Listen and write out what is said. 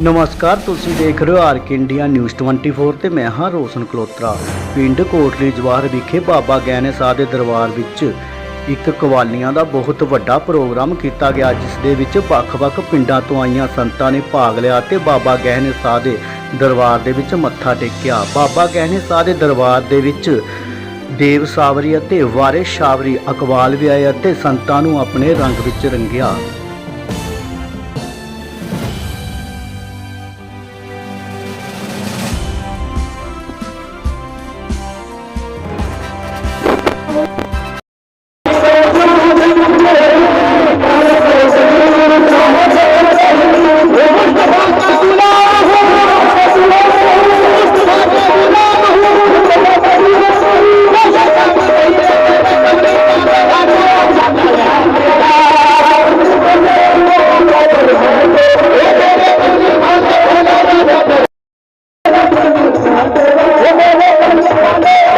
ਨਮਸਕਾਰ, ਤੁਸੀਂ ਦੇਖ ਰਹੇ ਹੋ ਆਰਕ ਇੰਡੀਆ ਨਿਊਜ਼ 24 ਤੇ ਮੈਂ ਹਾਂ ਰੋਸ਼ਨ ਕਲੋਤਰਾ ਪਿੰਡ ਕੋਟਲੀ ਜਵਾਹਰ ਵਿਖੇ ਬਾਬਾ ਗਹਿਣੇ ਸਾਹਿਬ ਦੇ ਦਰਬਾਰ ਵਿੱਚ ਇੱਕ ਕਵਾਲੀਆਂ ਦਾ ਬਹੁਤ ਵੱਡਾ ਪ੍ਰੋਗਰਾਮ ਕੀਤਾ ਗਿਆ, ਜਿਸ ਦੇ ਵਿੱਚ ਵੱਖ-ਵੱਖ ਪਿੰਡਾਂ ਤੋਂ ਆਈਆਂ ਸੰਤਾਂ ਨੇ ਭਾਗ ਲਿਆ ਤੇ ਬਾਬਾ ਗਹਿਣੇ ਸਾਹਿਬ ਦੇ ਦਰਬਾਰ ਦੇ ਵਿੱਚ ਮੱਥਾ ਟੇਕਿਆ। ਬਾਬਾ ਗਹਿਣੇ ਸਾਹਿਬ ਦੇ ਦਰਬਾਰ ਦੇ ਵਿੱਚ ਦੇਵ ਸਾਵਰੀ ਅਤੇ ਵਾਰਿਸ ਸ਼ਾਵਰੀ ਅਕਵਾਲ ਵੀ ਆਏ ਅਤੇ ਸੰਤਾਂ ਨੂੰ ਆਪਣੇ ਰੰਗ ਵਿੱਚ ਰੰਗਿਆ। বন্দে